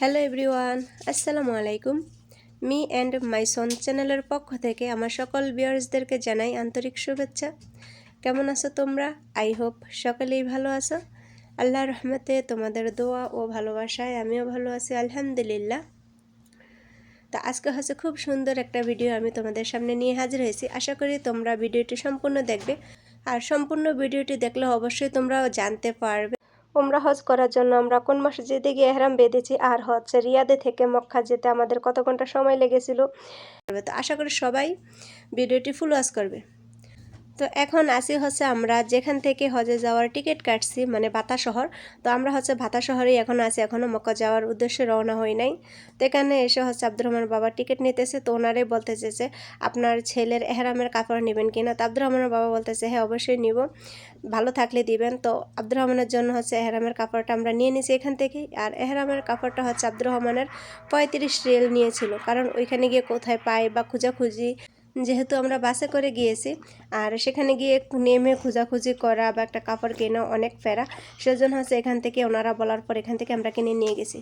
Hello everyone আসসালামু আলাইকুম me and my সন চ্যানেলের পক্ষ থেকে আমার সকল ভিউয়ার্সদেরকে জানাই আন্তরিক শুভেচ্ছা। কেমন আছো তোমরা? আই হোপ সকলেই ভালো আছো। আল্লাহ রহমতে তোমাদের দোয়া ও ভালোবাসায় আমিও ভালো আছি, আলহামদুলিল্লাহ। তা আজকে হচ্ছে খুব সুন্দর একটা ভিডিও আমি তোমাদের সামনে নিয়ে হাজির হয়েছি। আশা করি তোমরা ভিডিওটি সম্পূর্ণ দেখবে। আর সম্পূর্ণ ভিডিওটি দেখলে অবশ্যই তোমরাও জানতে পারবে। ওমরা হজ করার জন্য আমরা কোন মাসে যেতে গিয়ে এহরাম বেঁধেছি আর হচ্ছে রিয়াদে থেকে মক্কা যেতে আমাদের কত ঘণ্টা সময় লেগেছিল? তো আশা করি সবাই ভিডিওটি ফুল ওয়াজ করবে। তো এখন আসি হচ্ছে আমরা যেখান থেকে হজে যাওয়ার টিকিট কাটছি মানে বাতা শহর। তো আমরা হচ্ছে ভাতা শহরেই এখন আছি এখনও মক্কা যাওয়ার উদ্দেশ্যে রওনা হই নাই। তো এখানে এসে হচ্ছে আব্দুর রহমান বাবা টিকিট নিতেছে। তো ওনারাই বলতেছে যে, আপনার ছেলের এহরামের কাপড় নেবেন কিনা তো আব্দুর রহমানের বাবা বলতেছে হ্যাঁ অবশ্যই নিব। ভালো থাকলে দিবেন। তো আব্দুর রহমানের জন্য হচ্ছে এহরামের কাপড়টা আমরা নিয়ে নিছি এখান থেকেই। আর এহরামের কাপড়টা হচ্ছে আব্দুর রহমানের পঁয়ত্রিশ রিয়েল নিয়েছিল। কারণ ওইখানে গিয়ে কোথায় পাই বা খুঁজাখুঁজি যেহেতু আমরা বাসে করে গিয়েছি, আর সেখানে গিয়ে নেমে খোঁজাখুঁজি করা বা একটা কাপড় কেনা অনেক ফেরা। সেজন্য হচ্ছে এখান থেকে ওনারা বলার পর এখান থেকে আমরা কিনে নিয়ে গেছি।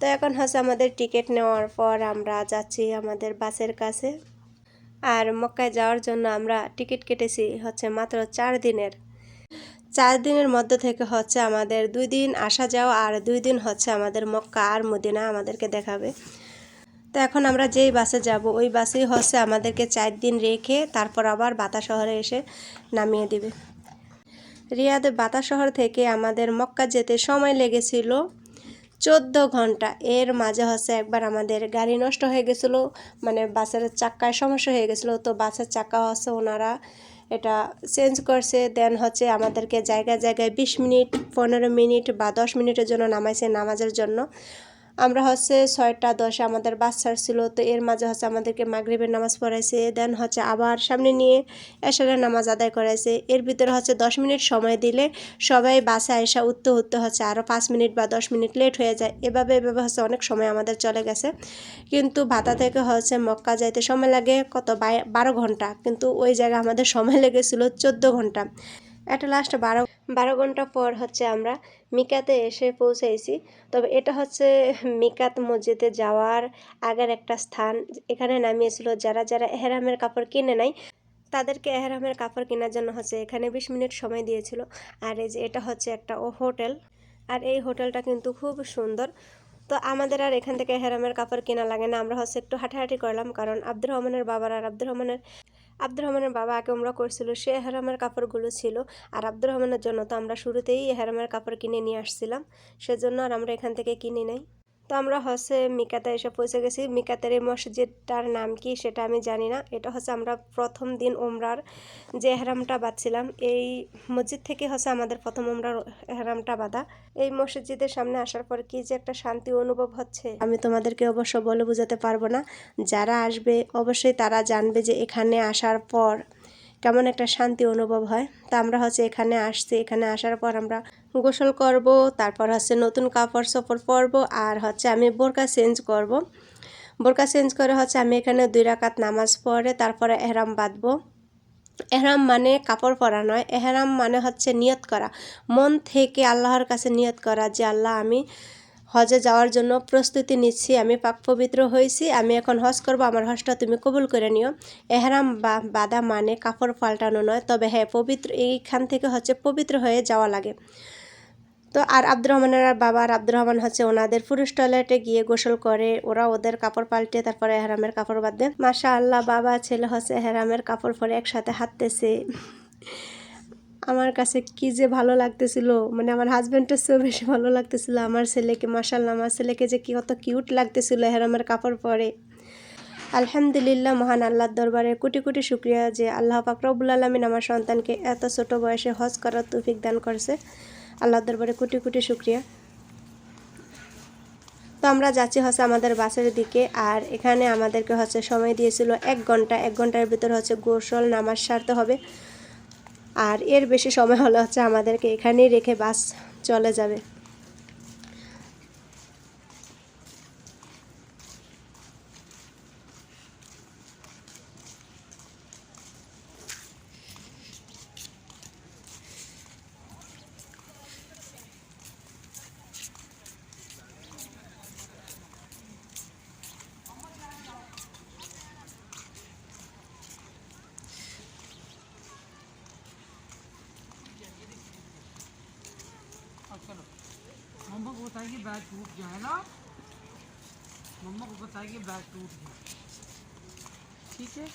তো এখন হচ্ছে আমাদের টিকিট নেওয়ার পর আমরা যাচ্ছি আমাদের বাসের কাছে। আর মক্কায় যাওয়ার জন্য আমরা টিকিট কেটেছি হচ্ছে মাত্র চার দিনের। চার দিনের মধ্যে থেকে হচ্ছে আমাদের দুই দিন আসা যাওয়া আর দুই দিন হচ্ছে আমাদের মক্কা আর মদিনা আমাদেরকে দেখাবে। তো এখন আমরা যেই বাসে যাব, ওই বাসেই হচ্ছে আমাদেরকে চার দিন রেখে তারপর আবার বাতা শহরে এসে নামিয়ে দিবে। রিয়াদ বাতা শহর থেকে আমাদের মক্কা যেতে সময় লেগেছিল চোদ্দ ঘণ্টা। এর মাঝে হচ্ছে একবার আমাদের গাড়ি নষ্ট হয়ে গেছিল মানে বাসের চাক্কায় সমস্যা হয়ে গেছিল, তো বাসের চাক্কা হচ্ছে ওনারা এটা চেঞ্জ করছে, দেন হচ্ছে আমাদেরকে জায়গায় জায়গায় বিশ মিনিট, পনেরো মিনিট বা দশ মিনিটের জন্য নামাইছে নামাজের জন্য। আমরা হচ্ছে ছয়টা, দশে আমাদের বাচ্চার ছিল, তো এর মাঝে হচ্ছে আমাদেরকে মাগরীবের নামাজ পড়াইছে, দেন হচ্ছে আবার সামনে নিয়ে এসারের নামাজ আদায় করাইছে। এর ভিতরে হচ্ছে দশ মিনিট সময় দিলে সবাই বাসে আয়সা উঠতে উঠতে হচ্ছে আরও পাঁচ মিনিট বা দশ মিনিট লেট হয়ে যায়। এভাবে এভাবে হচ্ছে অনেক সময় আমাদের চলে গেছে। কিন্তু ভাতা থেকে হচ্ছে মক্কা যাইতে সময় লাগে কত? বারো ঘণ্টা। কিন্তু ওই জায়গায় আমাদের সময় লেগেছিল চোদ্দ ঘণ্টা। এটা লাস্ট বারো বারো ঘণ্টা পর হচ্ছে আমরা মিকাতে এসে পৌঁছেছি তবে এটা হচ্ছে মিকাত মসজিদে যাওয়ার আগের একটা স্থান। এখানে নামিয়েছিল যারা যারা এহরামের কাপড় কিনে নাই, তাদেরকে এহরামের কাপড় কেনার জন্য হচ্ছে এখানে বিশ মিনিট সময় দিয়েছিল। আর এই যে এটা হচ্ছে একটা ও হোটেল। আর এই হোটেলটা কিন্তু খুব সুন্দর। তো আমাদের আর এখান থেকে হেরামের কাপড় কেনা লাগে না। আমরা হচ্ছে একটু হাঁটাহাঁটি করলাম। কারণ আব্দুর রহমানের বাবার আর আব্দুর রহমানের আব্দুর রহমানের বাবা আগে আমরা করছিল, সে হেরামের কাপড়গুলো ছিল। আর আব্দুর রহমানের জন্য তো আমরা শুরুতেই হেরামের কাপড় কিনে নিয়ে আসছিলাম। সেজন্য আর আমরা এখান থেকে কিনে নেই। তো আমরা হচ্ছে মিকাতে এসে পৌঁছে গেছি। মিকাতের এই মসজিদটার নাম কি সেটা আমি জানি না। এটা হচ্ছে আমরা প্রথম দিন ওমরার যে এহরামটা বাঁধছিলাম। এই মসজিদ থেকে হচ্ছে আমাদের প্রথম ওমরার এহরামটা বাঁধা। এই মসজিদের সামনে আসার পর কি যে একটা শান্তি অনুভব হচ্ছে, আমি তোমাদেরকে অবশ্য বলে বোঝাতে পারব না। যারা আসবে, অবশ্যই তারা জানবে যে এখানে আসার পর কেমন একটা শান্তি অনুভব হয়। তা আমরা হচ্ছে এখানে আসছি। এখানে আসার পর আমরা গোসল করব, তারপর হচ্ছে নতুন কাপড় চোপড় পরব আর হচ্ছে আমি বোরকা চেঞ্জ করব। বোরকা চেঞ্জ করে হচ্ছে আমি এখানে দুই রাকাত নামাজ পড়ে, তারপরে এহরাম বাঁধবো। এহরাম মানে কাপড় পরা নয়, এহরাম মানে হচ্ছে নিয়ত করা। মন থেকে আল্লাহর কাছে নিয়ত করা যে, আল্লাহ, আমি হজে যাওয়ার জন্য প্রস্তুতি নিচ্ছি। আমি পাক পবিত্র হয়েছি। আমি এখন হজ করব। আমার হজটা তুমি কবুল করে নিও। এহরাম বা বাদা মানে কাপড় পাল্টানো নয়। তবে হ্যাঁ পবিত্র এইখান থেকে হচ্ছে পবিত্র হয়ে যাওয়া লাগে। তো আর আব্দুর রহমানের আর বাবা আর আব্দুর রহমান হচ্ছে ওনাদের পুরুষ টয়লেটে গিয়ে গোসল করে। ওরা ওদের কাপড় পাল্টে তারপরে এহরামের কাপড় বাঁধে। মাসা আল্লাহ বাবা, ছেলে হচ্ছে এহরামের কাপড় পরে একসাথে হাঁটতেছে। আমার কাছে কি যে ভালো লাগতেছিল মানে আমার হাজব্যান্ডের চেয়েও বেশি ভালো লাগতেছিল আমার ছেলেকে মাসাল্লাহ আমার ছেলেকে যে কি কত কিউট লাগতেছিল হেরামের কাপড় পরে। আলহামদুলিল্লাহ, মহান আল্লাহর দরবারে কোটি কোটি শুক্রিয়া যে আল্লাহ পাকরবুল আলমিন আমার সন্তানকে এত ছোট বয়সে হজ করার তৌফিক দান করছে। আল্লাহর দরবারে কোটি কোটি শুক্রিয়া। তো আমরা যাচ্ছি হচ্ছে আমাদের বাসের দিকে, আর এখানে আমাদেরকে হচ্ছে সময় দিয়েছিল এক ঘণ্টা, এক ঘণ্টার ভিতর হচ্ছে গোসল, নামাজ সারতে হবে। আর এর বেশি সময় হলে হচ্ছে আমাদেরকে এখানেই রেখে বাস চলে যাবে। बताएगी बैग टूट गया है ना मम्मा को बताएगी बैग टूट गया। ठीक है?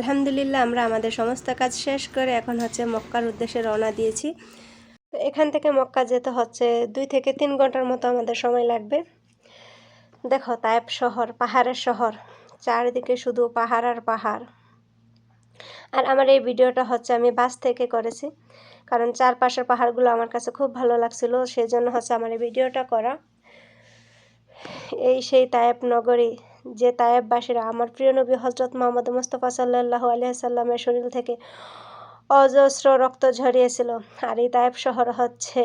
আলহামদুলিল্লাহ, আমরা আমাদের সমস্ত কাজ শেষ করে এখন হচ্ছে মক্কার উদ্দেশ্যে রওনা দিয়েছি। তো এখান থেকে মক্কা যেতে হচ্ছে দুই থেকে তিন ঘণ্টার মতো আমাদের সময় লাগবে। দেখো তায়েব শহর, পাহাড়ের শহর, চারিদিকে শুধু পাহাড় আর পাহাড়। আর আমার এই ভিডিওটা হচ্ছে আমি বাস থেকে করেছি, কারণ চারপাশের পাহাড়গুলো আমার কাছে খুব ভালো লাগছিল, সেই জন্য হচ্ছে আমার এই ভিডিওটা করা। এই সেই তায়েব নগরী যে তায়েববাসীরা আমার প্রিয় নবী হজরত মোহাম্মদ মুস্তফা সাল্লাহ আলিয়াল্লামের শরীর থেকে অজস্র রক্ত ঝরিয়েছিল। আর এই তায়েব শহর হচ্ছে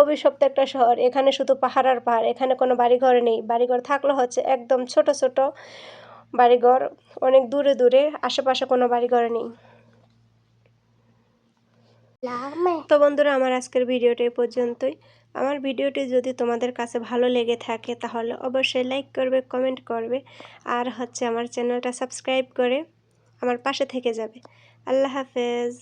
অভিশপ্ত একটা শহর। এখানে শুধু পাহাড় আর পাহাড়, এখানে কোনো বাড়িঘর নেই। বাড়িঘর থাকলে হচ্ছে একদম ছোট ছোট বাড়িঘর। অনেক দূরে দূরে আশেপাশে কোনো বাড়িঘর নেই। তো বন্ধুরা, আমার আজকের ভিডিওটা পর্যন্তই। আমার ভিডিওটি যদি তোমাদের কাছে ভালো লেগে থাকে, তাহলে অবশ্যই লাইক করবে কমেন্ট করবে, আর হচ্ছে আমার চ্যানেলটা সাবস্ক্রাইব করে আমার পাশে থেকে যাবে। আল্লাহ হাফেজ।